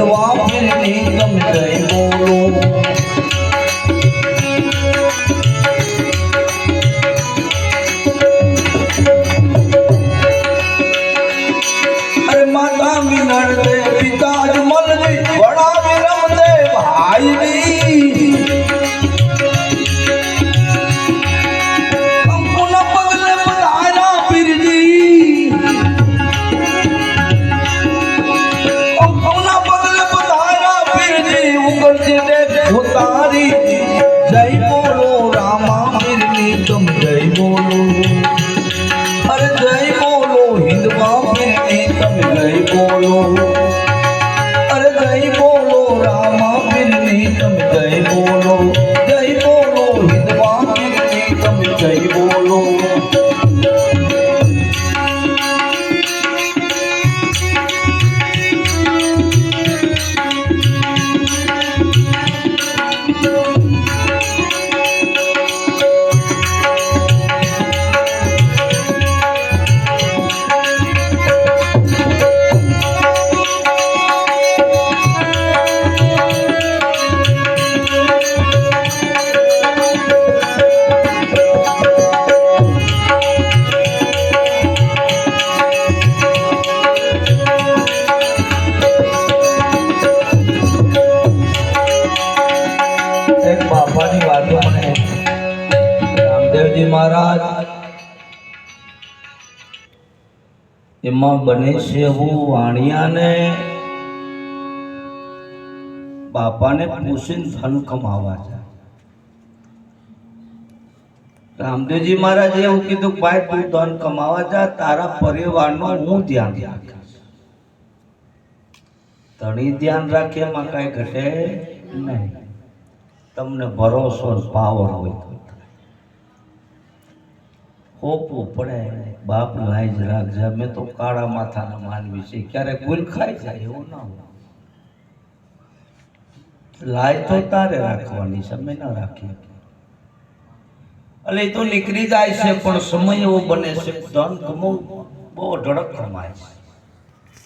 હિંદવા પીરની તમે જય બોલો પિતા গঞ্জিলে ভোতারি জয় বলো রামা নিতম રામદેવજી મહારાજ. એમાં બને છે હું વાણિયાને. બાપાને પૂછીને ધન કમાવા છે રામદેવજી મહારાજે એવું કીધું ભાઈ, તું ધન કમાવા જા, તારા પરિવારનું હું ધ્યાન રાખીશ. ધણી ધ્યાન રાખે એમાં કાંઈ ઘટે નહીં. તમને ભરોસો પાવર હોય હોપવું પડે. બાપ લાઈ જ રાખજે અમે તો કાળા માથાના માનવી છે ક્યારેક ભૂલ ખાઈ જાય એવું ના હોય. લાય તો તારે રાખવાની છે. અમે ના રાખીએ. એટલે એ તો નીકળી જાય છે, પણ સમય એવો બને છે. ધન ગમવું બહુ ઢળક કમાય છે.